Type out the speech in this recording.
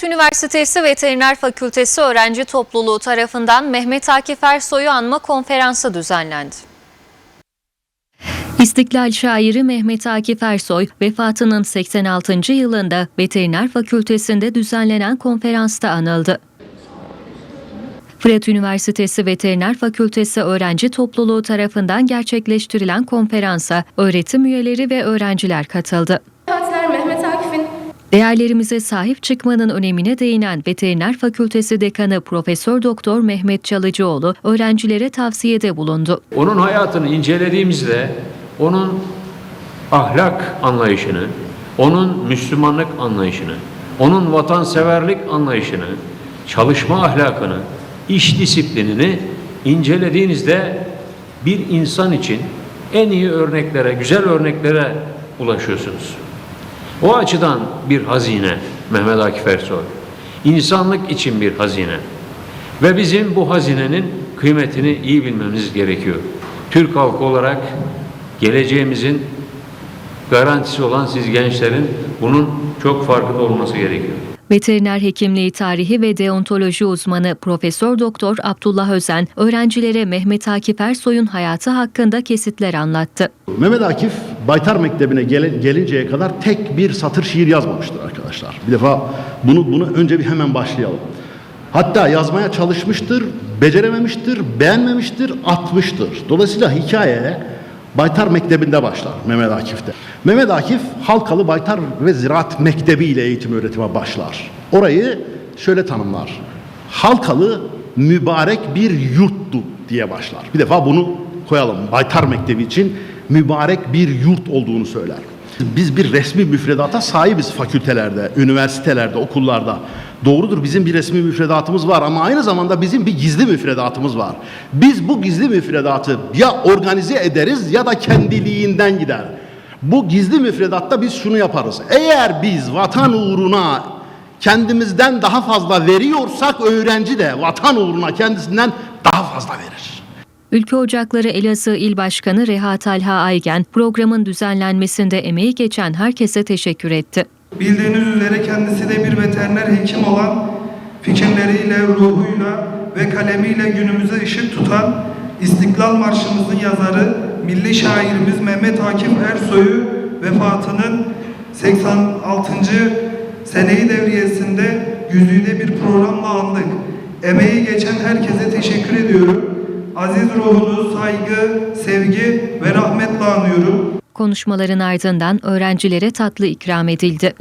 Fırat Üniversitesi Veteriner Fakültesi öğrenci topluluğu tarafından Mehmet Akif Ersoy'u anma konferansı düzenlendi. İstiklal şairi Mehmet Akif Ersoy vefatının 86. yılında Veteriner Fakültesi'nde düzenlenen konferansta anıldı. Fırat Üniversitesi Veteriner Fakültesi öğrenci topluluğu tarafından gerçekleştirilen konferansa öğretim üyeleri ve öğrenciler katıldı. Değerlerimize sahip çıkmanın önemine değinen Veteriner Fakültesi Dekanı Profesör Doktor Mehmet Çalıcıoğlu öğrencilere tavsiyede bulundu. Onun hayatını incelediğimizde onun ahlak anlayışını, onun Müslümanlık anlayışını, onun vatanseverlik anlayışını, çalışma ahlakını, iş disiplinini incelediğinizde bir insan için en iyi örneklere, güzel örneklere ulaşıyorsunuz. O açıdan bir hazine Mehmet Akif Ersoy. İnsanlık için bir hazine. Ve bizim bu hazinenin kıymetini iyi bilmemiz gerekiyor. Türk halkı olarak geleceğimizin garantisi olan siz gençlerin bunun çok farkında olması gerekiyor. Veteriner hekimliği tarihi ve deontoloji uzmanı Profesör Doktor Abdullah Özen öğrencilere Mehmet Akif Ersoy'un hayatı hakkında kesitler anlattı. Mehmet Akif Baytar Mektebi'ne gel- gelinceye kadar tek bir satır şiir yazmamıştır arkadaşlar. Bir defa bunu bunu önce bir hemen başlayalım. Hatta yazmaya çalışmıştır, becerememiştir, beğenmemiştir, atmıştır. Dolayısıyla hikaye Baytar Mektebi'nde başlar Mehmet Akif'te. Mehmet Akif Halkalı Baytar ve Ziraat Mektebi ile eğitim öğretime başlar. Orayı şöyle tanımlar. Halkalı mübarek bir yurttu diye başlar. Bir defa bunu koyalım. Baytar Mektebi için mübarek bir yurt olduğunu söyler. Biz bir resmi müfredata sahibiz fakültelerde, üniversitelerde, okullarda. Doğrudur bizim bir resmi müfredatımız var ama aynı zamanda bizim bir gizli müfredatımız var. Biz bu gizli müfredatı ya organize ederiz ya da kendiliğinden gider. Bu gizli müfredatta biz şunu yaparız. Eğer biz vatan uğruna kendimizden daha fazla veriyorsak öğrenci de vatan uğruna kendisinden daha fazla verir. Ülke Ocakları Elazığ İl Başkanı Reha Talha Aygen programın düzenlenmesinde emeği geçen herkese teşekkür etti. Bildiğiniz üzere kendisi de bir veteriner hekim olan fikirleriyle, ruhuyla ve kalemiyle günümüze ışık tutan İstiklal Marşımızın yazarı milli şairimiz Mehmet Akif Ersoy'u vefatının 86. seneyi devriyesinde yüzüyle bir programla andık. Emeği geçen herkese teşekkür ediyorum. Aziz ruhunu saygı, sevgi ve rahmetle anıyorum. Konuşmaların ardından öğrencilere tatlı ikram edildi.